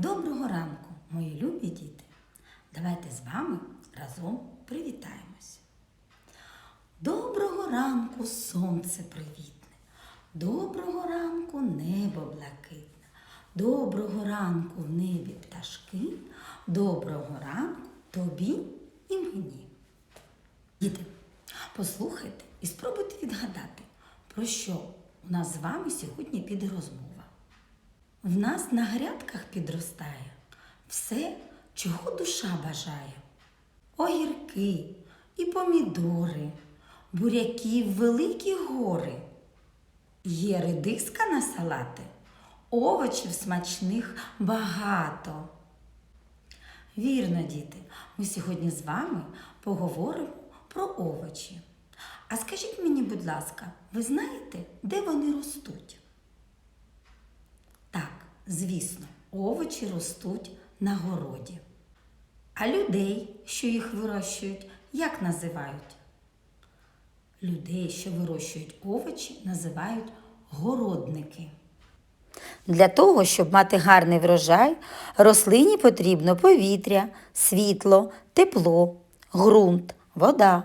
Доброго ранку, мої любі діти! Давайте з вами разом привітаємося. Доброго ранку, сонце привітне, доброго ранку небо блакитне, доброго ранку небі пташки, доброго ранку тобі і мені. Діти, послухайте і спробуйте відгадати, про що у нас з вами сьогодні піде розмова. В нас на грядках підростає все, чого душа бажає. Огірки і помідори, буряків великі гори. Є редиска на салати, овочів смачних багато. Вірно, діти, ми сьогодні з вами поговоримо про овочі. А скажіть мені, будь ласка, ви знаєте, де вони ростуть? Звісно, овочі ростуть на городі. А людей, що їх вирощують, як називають? Людей, що вирощують овочі, називають городники. Для того, щоб мати гарний врожай, рослині потрібно повітря, світло, тепло, ґрунт, вода.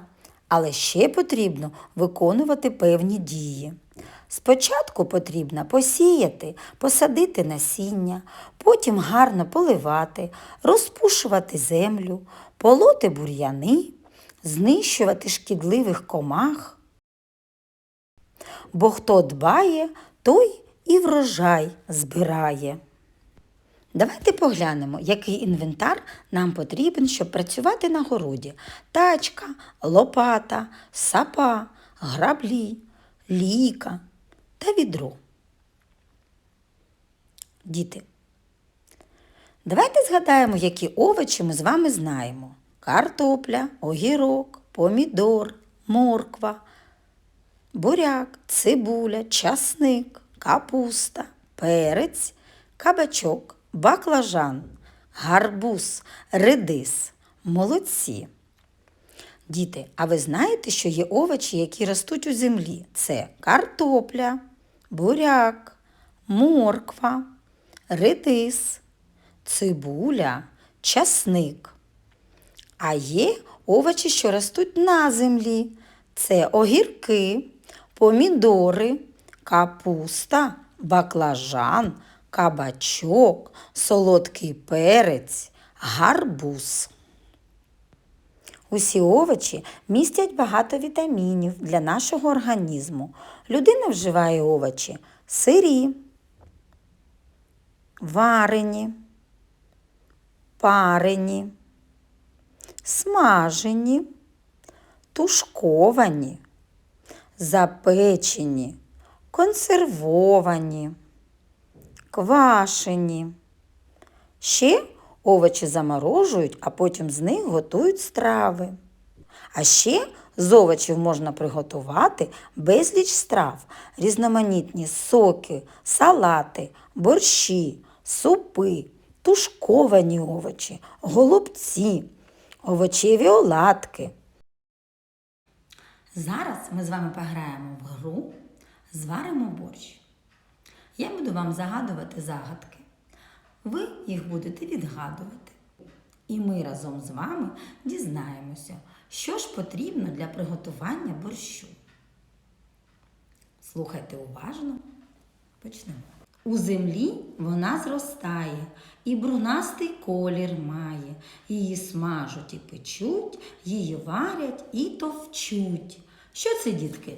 Але ще потрібно виконувати певні дії. Спочатку потрібно посіяти, посадити насіння, потім гарно поливати, розпушувати землю, полоти бур'яни, знищувати шкідливих комах. Бо хто дбає, той і врожай збирає. Давайте поглянемо, який інвентар нам потрібен, щоб працювати на городі. Тачка, лопата, сапа, граблі, ліка та відро. Діти, давайте згадаємо, які овочі ми з вами знаємо. Картопля, огірок, помідор, морква, буряк, цибуля, часник, капуста, перець, кабачок, баклажан, гарбуз, редис, молодці. Діти, а ви знаєте, що є овочі, які ростуть у землі? Це картопля, буряк, морква, редис, цибуля, часник. А є овочі, що ростуть на землі. Це огірки, помідори, капуста, баклажан, кабачок, солодкий перець, гарбуз. Усі овочі містять багато вітамінів для нашого організму. Людина вживає овочі сирі, варені, парені, смажені, тушковані, запечені, консервовані, квашені. Ще овочі заморожують, а потім з них готують страви. А ще з овочів можна приготувати безліч страв, різноманітні соки, салати, борщі, супи, тушковані овочі, голубці, овочеві оладки. Зараз ми з вами пограємо в гру, зваримо борщ. Я буду вам загадувати загадки. Ви їх будете відгадувати. І ми разом з вами дізнаємося, що ж потрібно для приготування борщу. Слухайте уважно. Почнемо. У землі вона зростає і брунастий колір має. Її смажуть і печуть, її варять і товчуть. Що це, дітки?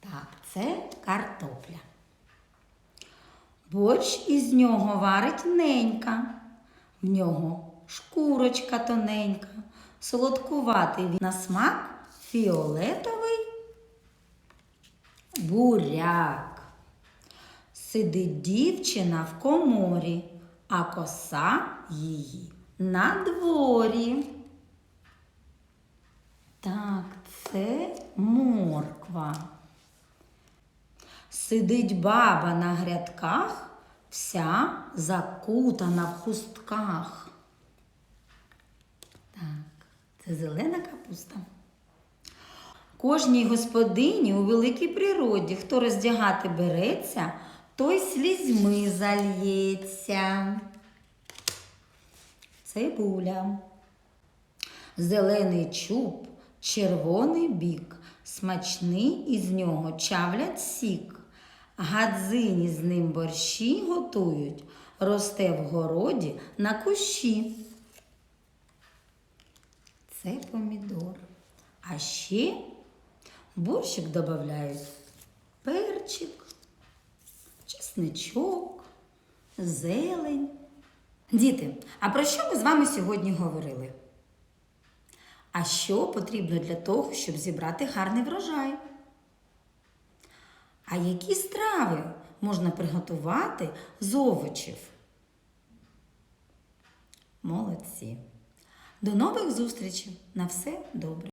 Так, це картопля. Борщ із нього варить ненька. В нього шкурочка тоненька, солодкуватий він на смак фіолетовий буряк. Сидить дівчина в коморі, а коса її на дворі. Так, це морква. Сидить баба на грядках, вся закутана в хустках. Так, це зелена капуста. Кожній господині у великій природі, хто роздягати береться, той слізьми зальється. Цибуля. Зелений чуб, червоний бік, смачний із нього чавлять сік. Гадзині з ним борщі готують, росте в городі на кущі. Це помідор. А ще борщик додають перчик, чесничок, зелень. Діти, а про що ми з вами сьогодні говорили? А що потрібно для того, щоб зібрати гарний врожай? А які страви можна приготувати з овочів? Молодці! До нових зустрічей! На все добре!